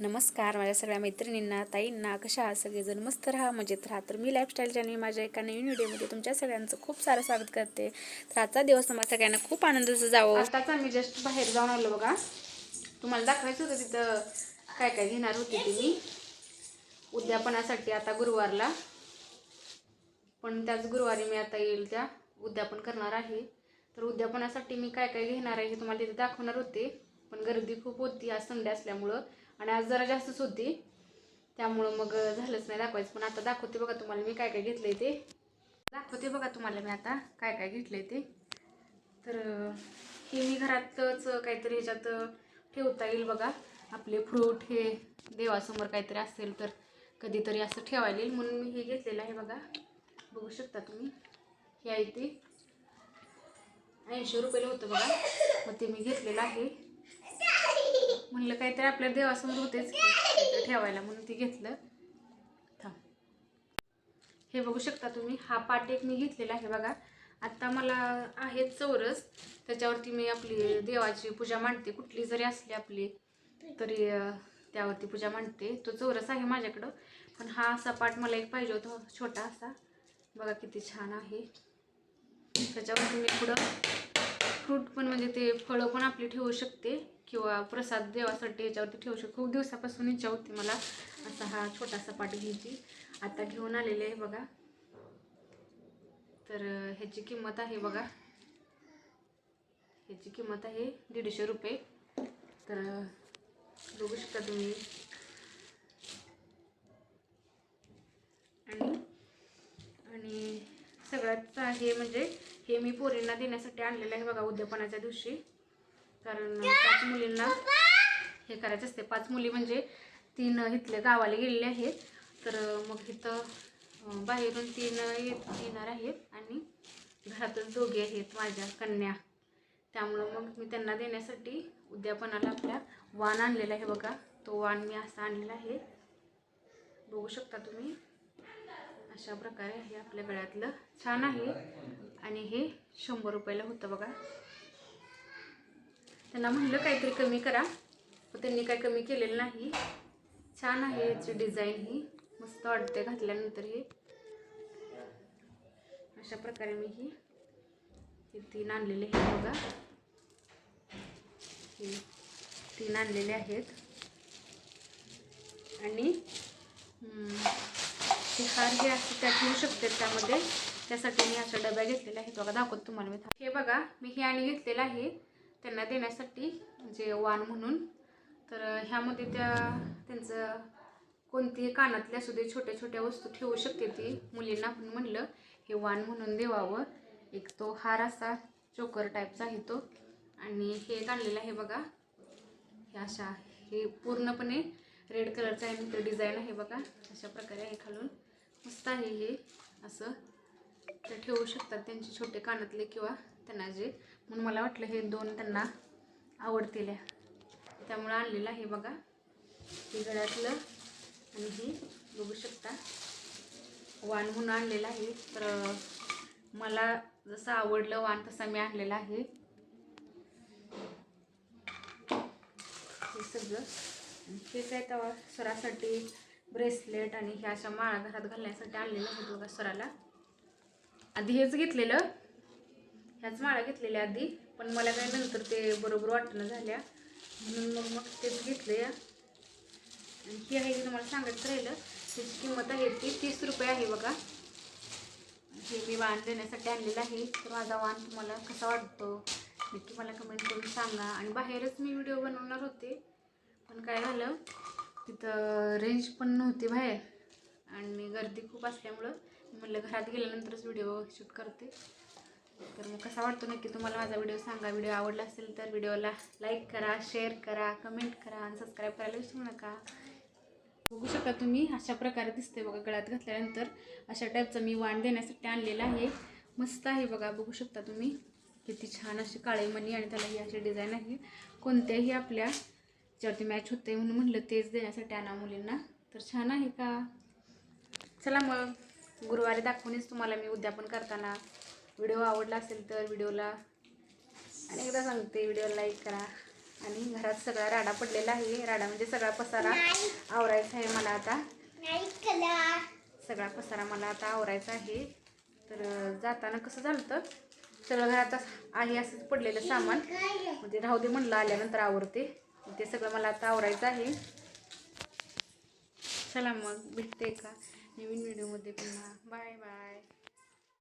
नमस्कार माझ्या सगळ्या मैत्रिणींना ताईंना कशा आहात? सगळेजण मस्त राहा मजेत राहा. तर मी लाईफस्टाईल चॅनल माझ्या एका नवीन व्हिडिओमध्ये तुमच्या सगळ्यांचं खूप सारं स्वागत करते. तर आजचा दिवस तुम्हाला सगळ्यांना खूप आनंदाचं जावं. आताच आम्ही जस्ट बाहेर जाऊन आलो बघा. तुम्हाला दाखवायचं होतं तिथं काय काय घेणार होते तुम्ही मी. उद्यापनासाठी आता गुरुवारला. पण त्याच गुरुवारी मी आता येईल त्या उद्यापन करणार आहे. तर उद्यापनासाठी मी काय काय घेणार आहे हे तुम्हाला तिथे दाखवणार होते. पण गर्दी खूप होती आज संडे असल्यामुळं. आणि आज जरा जास्तच होती. त्यामुळं मग झालंच नाही दाखवायचं. पण आता दाखवते बघा तुम्हाला मी काय काय घेतलंय ते. दाखवते बघा तुम्हाला मी आता काय काय घेतलंय ते. तर हे मी घरातच काहीतरी ह्याच्यात ठेवता येईल बघा. आपले फ्रूट हे देवासमोर काहीतरी असेल तर कधीतरी असं ठेवायला येईल. म्हणून मी हे घेतलेलं आहे बघा. बघू शकता तुम्ही. हे आहे ते. ऐंशी रुपयाला होतं बघा. मग ते मी घेतलेलं आहे. म्हणलं काहीतरी आपल्या देवासमोर होतेच ठेवायला म्हणून ते घेतलं. थांब. हे बघू शकता तुम्ही हा पाट एक मी घेतलेला आहे बघा. आत्ता मला आहे चौरस त्याच्यावरती मी आपली देवाची पूजा मांडते कुठली जरी असली आपली तरी त्यावरती पूजा मांडते. तो चौरस आहे माझ्याकडं पण हा असा पाट मला एक पाहिजे होता छोटा असा. बघा किती छान आहे. त्याच्यावरती मी पुढं फ्रूट पण म्हणजे ते फळं पण आपली ठेवू शकते किंवा प्रसाद देवासाठी याच्यावरती ठेवू शकते. खूप दिवसापासून इच्छा होती मला असा हा छोटासा पाट घ्यायची. आता घेऊन आलेले आहे बघा. तर ह्याची किंमत आहे बघा. ह्याची किंमत आहे दीडशे रुपये. तर बघू शकता तुम्ही. आणि आणि सगळ्यात आहे म्हणजे हे मी पोरींना देण्यासाठी आणलेलं आहे बघा उद्यापनाच्या दिवशी. कारण पाच मुलींना हे करायचं असते. पाच मुली म्हणजे तीन इथले गावाला गेलेले आहेत. तर मग इथं बाहेरून तीन येत येणार आहेत आणि घरातच दोघे आहेत माझ्या कन्या. त्यामुळं मग मी त्यांना देण्यासाठी उद्यापनाला आपल्या वाण आणलेला आहे बघा. तो वाण मी असा आणलेला आहे. बघू शकता तुम्ही. अशा प्रकारे हे आपल्या गळ्यातलं छान आहे. आणि हे शंभर रुपयाला होतं बघा. त्यांना म्हणलं काहीतरी कमी करा. पण त्यांनी काही कमी केलेलं नाही. छान आहे याची डिझाईन ही. मस्त वाटते घातल्यानंतर हे. अशा प्रकारे मी ही तीन आणलेले आहे बघा. हे तीन आणलेले आहेत. आणि ते हार जे असते त्या येऊ शकते त्यामध्ये. त्यासाठी मी अशा डब्या घेतलेल्या आहेत. बघा दाखवत तुम्हाला मी. हे बघा मी हे आणि घेतलेलं आहे. त्यांना देण्यासाठी म्हणजे वाण म्हणून. तर ह्यामध्ये त्या त्यांचं कोणतीही कानातल्या असू दे छोट्या छोट्या वस्तू ठेवू शकते ती. मुलींना पण म्हणलं हे वाण म्हणून देवावं. एक तो हार असा चोकर टाईपचा आहे तो. आणि हे एक आणलेलं आहे बघा. हे अशा हे पूर्णपणे रेड कलरचा आहे. नंतर डिझाईन आहे बघा. अशा प्रकारे आहे खालून. मस्त आहे हे. असं. ते ठेवू शकतात त्यांचे छोटे कानातले किंवा त्यांना जे. म्हणून मला वाटलं हे दोन त्यांना आवडतील. त्यामुळं आणलेलं आहे बघा. हे गळ्यातलं आणि हे बघू शकता. वाण म्हणून आणलेलं आहे. तर मला जसं आवडलं वाण तसा मी आणलेला आहे. हे सगळं. आणि हे काय तेव्हा स्वरासाठी ब्रेसलेट आणि ह्या अशा माळा घरात घालण्यासाठी आणलेलं आहे बघा सराला. आधी हेच घेतलेलं. ह्याच माळा घेतलेल्या आधी पण मला काय नंतर ते बरोबर वाटणं झाल्या. म्हणून मग मग तेच घेतलं आणि ही आहे की तुम्हाला सांगत राहिलं त्याची किंमत आहे ती तीस रुपये आहे बघा. हे मी वाण देण्यासाठी आणलेलं आहे. तर माझा वाण तुम्हाला कसा वाटतो नक्की मला कमेंट करून सांगा. आणि बाहेरच मी व्हिडिओ बनवणार होते पण काय झालं तिथं रेंज पण नव्हती बाहेर. आणि गर्दी खूप असल्यामुळं मी म्हणलं घरात गेल्यानंतरच व्हिडिओ शूट करते. तर मग कसा वाटतो नक्की तुम्हाला माझा व्हिडिओ सांगा? व्हिडिओ आवडला असेल तर व्हिडिओला लाईक करा शेअर करा कमेंट करा आणि सबस्क्राईब करायला विसरू नका. बघू शकता तुम्ही अशा प्रकारे दिसते बघा गळ्यात घातल्यानंतर. अशा टाईपचं मी वाण देण्यासाठी आणलेलं आहे. मस्त आहे बघा बघू शकता तुम्ही. किती छान अशी काळे मणी आणि त्याला ही अशी डिझाईन आहे. कोणत्याही आपल्या ज्यावरती मॅच होते म्हणून म्हणलं तेच देण्यासाठी आणा मुलींना. तर छान आहे का? चला मग गुरुवारी दाखवूनच तुम्हाला मी उद्यापन करताना. व्हिडिओ आवडला असेल तर व्हिडिओला आणि एकदा सांगते व्हिडिओला लाईक करा. आणि घरात सगळा राडा पडलेला आहे. राडा म्हणजे सगळा पसारा आवरायचा आहे मला आता. सगळा पसारा मला आता आवरायचा आहे. तर जाताना कसं झालं तर सगळं घरात आहे असंच पडलेलं सामान. म्हणजे राहू दे म्हणलं आल्यानंतर आवरते. ते सगळं मला आता आवरायचं आहे. चला मग भेटते का? नवीन व्हिडिओमध्ये पुन्हा. Bye bye.